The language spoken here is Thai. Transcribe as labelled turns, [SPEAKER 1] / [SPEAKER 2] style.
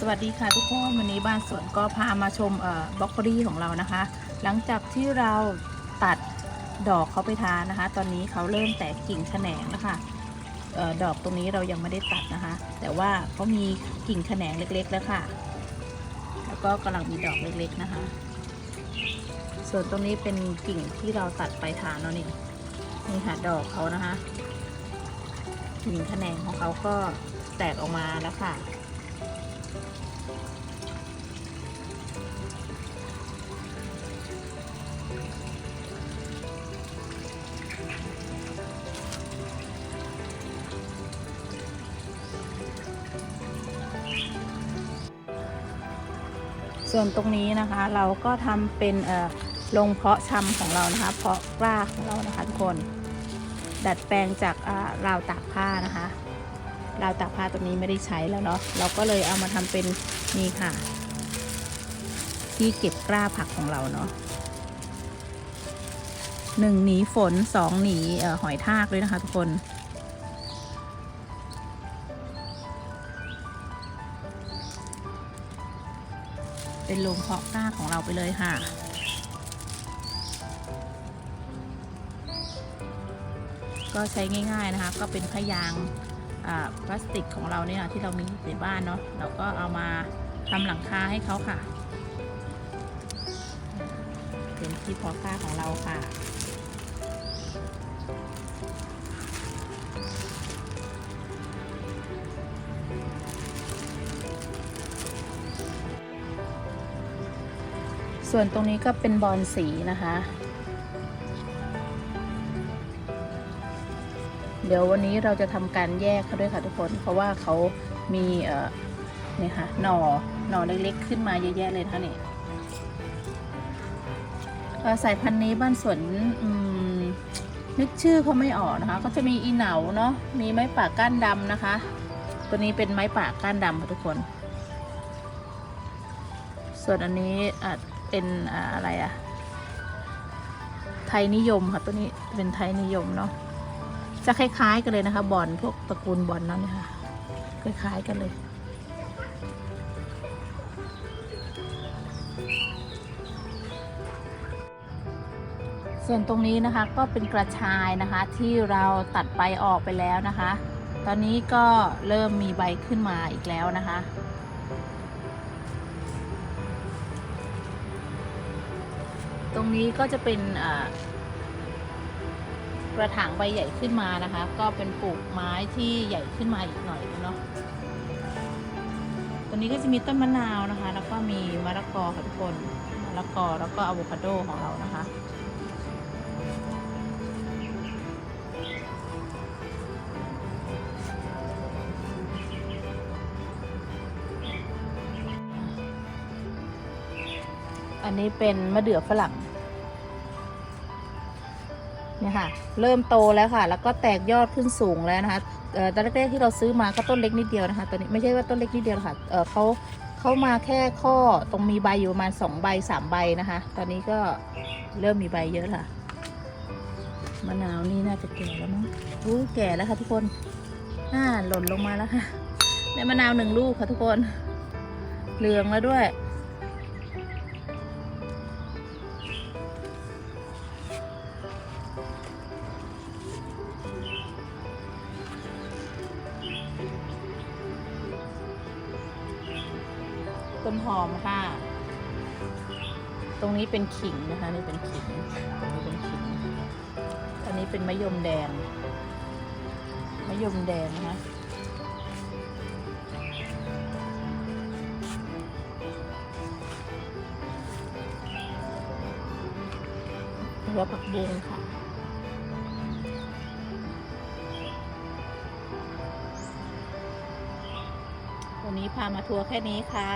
[SPEAKER 1] สวัสดีค่ะทุกคนวันนี้บ้านสวนก็พามาชมบล็อกโคลี่ของเรานะคะ หลังจากที่เราตัดดอกเขาไปทานนะคะ ตอนนี้เขาเริ่มแตกกิ่งแขนงแล้วค่ะออดอกตรงนี้เรายังไม่ได้ตัดนะคะ แต่ว่าเขามีกิ่งแขนงเล็กๆแล้วค่ะ แล้วก็กำลังมีดอกเล็กๆนะคะ ส่วนตรงนี้เป็นกิ่งที่เราตัดไปทานเนาะนี่นี่ค่ะดอกเขานะคะกิ่งแขนงของเขาก็แตกออกมาแล้วค่ะ ส่วนตรงนี้นะคะเราก็ทำเป็นเอ่อโรงเพาะชำของเรานะคะ เพาะกล้าของเรานะคะทุกคน ดัดแปลงจากราวตากผ้านะคะ ราวตากผ้าตัวนี้ไม่ได้ใช้แล้วเนาะเราก็เลยเอามาทำเป็นนี่ค่ะ ที่เก็บกล้าผักของเราเนาะหนึ่งหนีฝนสองหนีออหอยทากด้วยนะคะทุกคนเป็นโรงเพาะกล้าของเราไปเลยค่ะ ก็ใช้ง่าย ๆนะคะ ก็เป็นพยาง พลาสติกของเราเนี่ยที่เรามีในบ้านเนาะเราก็เอามาทำหลังคาให้เขาค่ะ เป็นที่พาะกล้าของเราค่ะส่วนตรงนี้ก็เป็นบอลสีนะคะ เดี๋ยววันนี้เราจะทำการแยกเขาด้วยค่ะทุกคน เพราะว่าเขามีเอ่อนี่ค่ะหน่อหน่อเล็กๆขึ้นมาเยอะแยะเลยนะคะนี่เอ่อสายพันธุ์นี้บ้านสวนนึกชื่อเขาไม่ออกนะคะ ก็จะมีอีเหนาเนาะมีไม้ป่าก้านดำนะคะ ตัวนี้เป็นไม้ป่าก้านดำค่ะทุกคน ส่วนอันนี้อะเป็นอะไรอะไทยนิยมค่ะตัวนี้เป็นไทยนิยมเนาะ จะคล้ายๆกันเลยนะคะ บอลพวกตระกูลบอลนั่นนะคะคล้ายๆกันเลย ส่วนตรงนี้นะคะก็เป็นกระชายนะคะที่เราตัดใบออกไปแล้วนะคะ ตอนนี้ก็เริ่มมีใบขึ้นมาอีกแล้วนะคะตรงนี้ก็จะเป็นอ่า กระถางใบใหญ่ขึ้นมานะคะ ก็เป็นปลูกไม้ที่ใหญ่ขึ้นมาอีกหน่อยเนาะตรงนี้ก็จะมีต้นมะนาวนะคะ แล้วก็มีมะละกอค่ะทุกคนมะละกอแล้วก็อะโวคาโดของเรานะคะอันนี้เป็นมะเดื่อฝรั่ง เนี่ยค่ะ เริ่มโตแล้วค่ะ แล้วก็แตกยอดขึ้นสูงแล้วนะคะตอนแรกๆที่เราซื้อมาก็ต้นเล็กนิดเดียวนะคะตอนนี้ไม่ใช่ว่าต้นเล็กนิดเดียวค่ะเเขาเขามาแค่ข้อตรงมีใบอยู่ประมาณสองใบสามใบนะคะ ตอนนี้ก็เริ่มมีใบเยอะค่ะมะนาวนี่น่าจะแก่แล้วมั้งอู้แก่แล้วค่ะทุกคนน่าหล่นลงมาแล้วค่ะได้มะนาวหนึ่งลูกค่ะทุกคน เหลืองแล้วด้วย ต้นหอมค่ะ ตรงนี้เป็นขิงนะคะ นี่เป็นขิง ตรงนี้เป็นขิง อันนี้เป็นมะยมแดง มะยมแดงนะคะหัวผักบุ้งค่ะ วันนี้พามาทัวร์แค่นี้ค่ะ